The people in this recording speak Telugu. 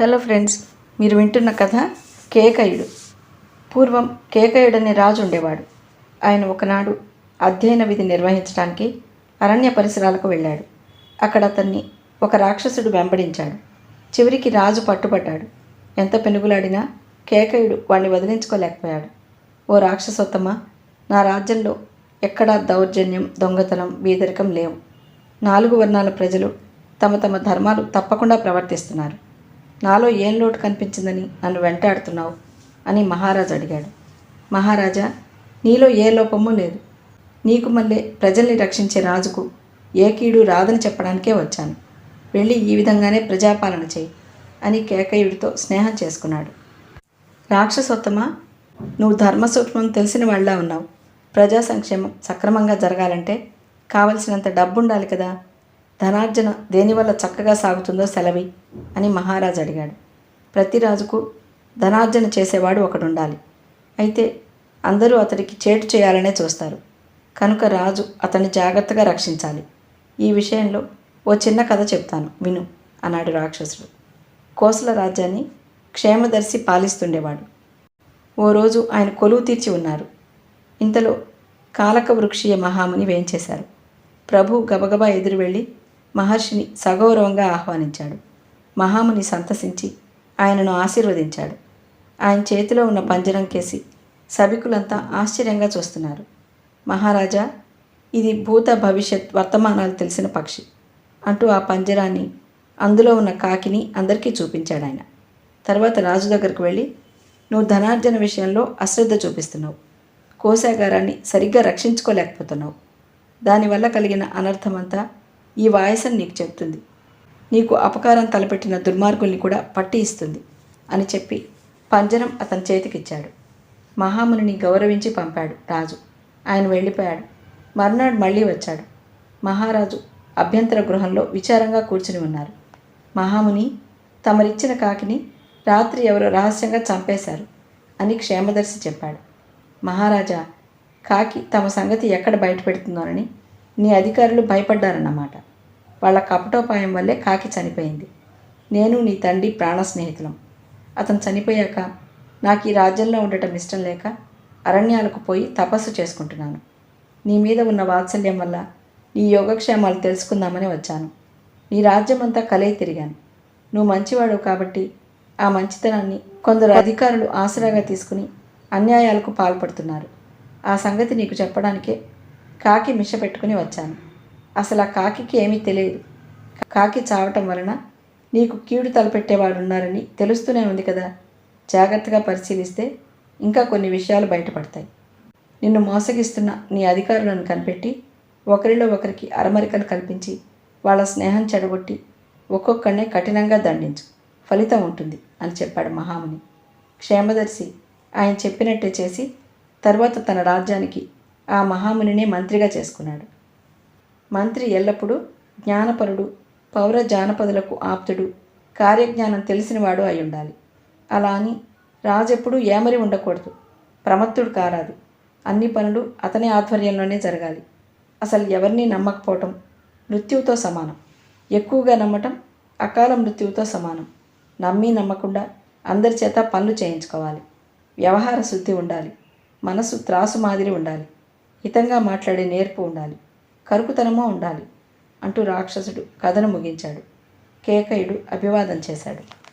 హలో ఫ్రెండ్స్ మీరు వింటున్న కథ కేకయుడు. పూర్వం కేకయుడు అనే రాజు ఉండేవాడు. ఆయన ఒకనాడు అధ్యయన విధి నిర్వహించడానికి అరణ్య పరిసరాలకు వెళ్ళాడు. అక్కడ అతన్ని ఒక రాక్షసుడు వెంబడించాడు. చివరికి రాజు పట్టుబడ్డాడు ఎంత పెనుగులాడినా కేకయుడు వాణ్ణి వదిలించుకోలేకపోయాడు. ఓ రాక్షసోత్తమ నా రాజ్యంలో ఎక్కడా దౌర్జన్యం దొంగతనం బీదరికం లేవు. నాలుగు వర్ణాల ప్రజలు తమ తమ ధర్మాలు తప్పకుండా ప్రవర్తిస్తున్నారు. నాలో ఏం లోటు కనిపించిందని నన్ను వెంటాడుతున్నావు? అని మహారాజు అడిగాడు. మహారాజా నీలో ఏ లోపమూ లేదు. నీకు మళ్ళీ ప్రజల్ని రక్షించే రాజుకు ఏ కీడు రాదని చెప్పడానికే వచ్చాను. వెళ్ళి ఈ విధంగానే ప్రజాపాలన చేయి అని కేకయుడితో స్నేహం చేసుకున్నాడు. రాక్షసోత్తమ నువ్వు ధర్మసూక్ష్మం తెలిసిన వాళ్ళ ఉన్నావు. ప్రజా సంక్షేమం సక్రమంగా జరగాలంటే కావలసినంత డబ్బుండాలి కదా. ధనార్జన దేనివల్ల చక్కగా సాగుతుందో సెలవి అని మహారాజు అడిగాడు. ప్రతి రాజుకు ధనార్జన చేసేవాడు ఒకడు ఉండాలి అయితే అందరూ అతడికి చేటు చేయాలనే చూస్తారు. కనుక రాజు అతన్ని జాగ్రత్తగా రక్షించాలి. ఈ విషయంలో ఓ చిన్న కథ చెప్తాను. విను అన్నాడు రాక్షసుడు. కోసల రాజ్యాన్ని క్షేమదర్శి పాలిస్తుండేవాడు. ఓ రోజు ఆయన కొలువు తీర్చి ఉన్నారు. ఇంతలో కాలక వృక్షీయ మహాముని వేంచేశారు ప్రభు గబగబా ఎదురు వెళ్ళి మహర్షిని సగౌరవంగా ఆహ్వానించాడు. మహాముని సంతసించి ఆయనను ఆశీర్వదించాడు. ఆయన చేతిలో ఉన్న పంజరం కేసి సభికులంతా ఆశ్చర్యంగా చూస్తున్నారు. మహారాజా ఇది భూత భవిష్యత్ వర్తమానాలు తెలిసిన పక్షి అంటూ ఆ పంజరాన్ని అందులో ఉన్న కాకిని అందరికీ చూపించాడు ఆయన తర్వాత రాజు దగ్గరకు వెళ్ళి నువ్వు ధనార్జన విషయంలో అశ్రద్ధ చూపిస్తున్నావు. కోశాగారాన్ని సరిగ్గా రక్షించుకోలేకపోతున్నావు. దానివల్ల కలిగిన అనర్థమంతా ఈ వాయసం నీకు చెప్తుంది. నీకు అపకారం తలపెట్టిన దుర్మార్గుల్ని కూడా పట్టి ఇస్తుంది అని చెప్పి పంజరం అతని చేతికిచ్చాడు. మహామునిని గౌరవించి పంపాడు రాజు. ఆయన వెళ్ళిపోయాడు. మర్నాడు మళ్ళీ వచ్చాడు. మహారాజు అభ్యంతర గృహంలో విచారంగా కూర్చుని ఉన్నారు. మహాముని తమరిచ్చిన కాకిని రాత్రి ఎవరో రహస్యంగా చంపేశారు అని క్షేమదర్శి చెప్పాడు. మహారాజా కాకి తమ సంగతి ఎక్కడ బయటపెడుతుందోనని నీ అధికారులు భయపడ్డారన్నమాట. వాళ్ళ కపటోపాయం వల్లే కాకి చనిపోయింది. నేను నీ తండ్రి ప్రాణ స్నేహితులం. అతను చనిపోయాక నాకు ఈ రాజ్యంలో ఉండటం ఇష్టం లేక అరణ్యాలకు పోయి తపస్సు చేసుకుంటున్నాను. నీ మీద ఉన్న వాత్సల్యం వల్ల నీ యోగక్షేమాలు తెలుసుకుందామని వచ్చాను. నీ రాజ్యమంతా కలయి తిరిగాను. నువ్వు మంచివాడు కాబట్టి ఆ మంచితనాన్ని కొందరు అధికారులు ఆసరాగా తీసుకుని అన్యాయాలకు పాల్పడుతున్నారు. ఆ సంగతి నీకు చెప్పడానికే కాకి మిష పెట్టుకుని వచ్చాను. అసలు ఆ కాకికి ఏమీ తెలియదు. కాకి చావటం వలన నీకు కీడు తలపెట్టేవాడు ఉన్నారని తెలుస్తూనే ఉంది కదా. జాగ్రత్తగా పరిశీలిస్తే ఇంకా కొన్ని విషయాలు బయటపడతాయి. నిన్ను మోసగిస్తున్న నీ అధికారులను కనిపెట్టి ఒకరిలో ఒకరికి అరమరికలు కల్పించి వాళ్ళ స్నేహం చెడగొట్టి ఒక్కొక్కడినే కఠినంగా దండించు. ఫలితం ఉంటుంది అని చెప్పాడు మహాముని. క్షేమదర్శి ఆయన చెప్పినట్టే చేసి తర్వాత తన రాజ్యానికి ఆ మహామునినే మంత్రిగా చేసుకున్నాడు. మంత్రి ఎల్లప్పుడూ జ్ఞానపరుడు పౌర జానపదులకు ఆప్తుడు కార్యజ్ఞానం తెలిసినవాడు అయి ఉండాలి. అలా అని రాజెప్పుడూ ఏమరి ఉండకూడదు. ప్రమత్తుడు కారాదు. అన్ని పనులు అతని ఆధ్వర్యంలోనే జరగాలి. అసలు ఎవరిని నమ్మకపోవటం మృత్యువుతో సమానం. ఎక్కువగా నమ్మటం అకాల మృత్యువుతో సమానం. నమ్మి నమ్మకుండా అందరి చేత పనులు చేయించుకోవాలి. వ్యవహార శుద్ధి ఉండాలి. మనసు త్రాసు మాదిరి ఉండాలి. హితంగా మాట్లాడే నేర్పు ఉండాలి. కరుకుతనమో ఉండాలి అంటూ రాక్షసుడు కథను ముగించాడు. కేకయుడు అభివాదం చేశాడు.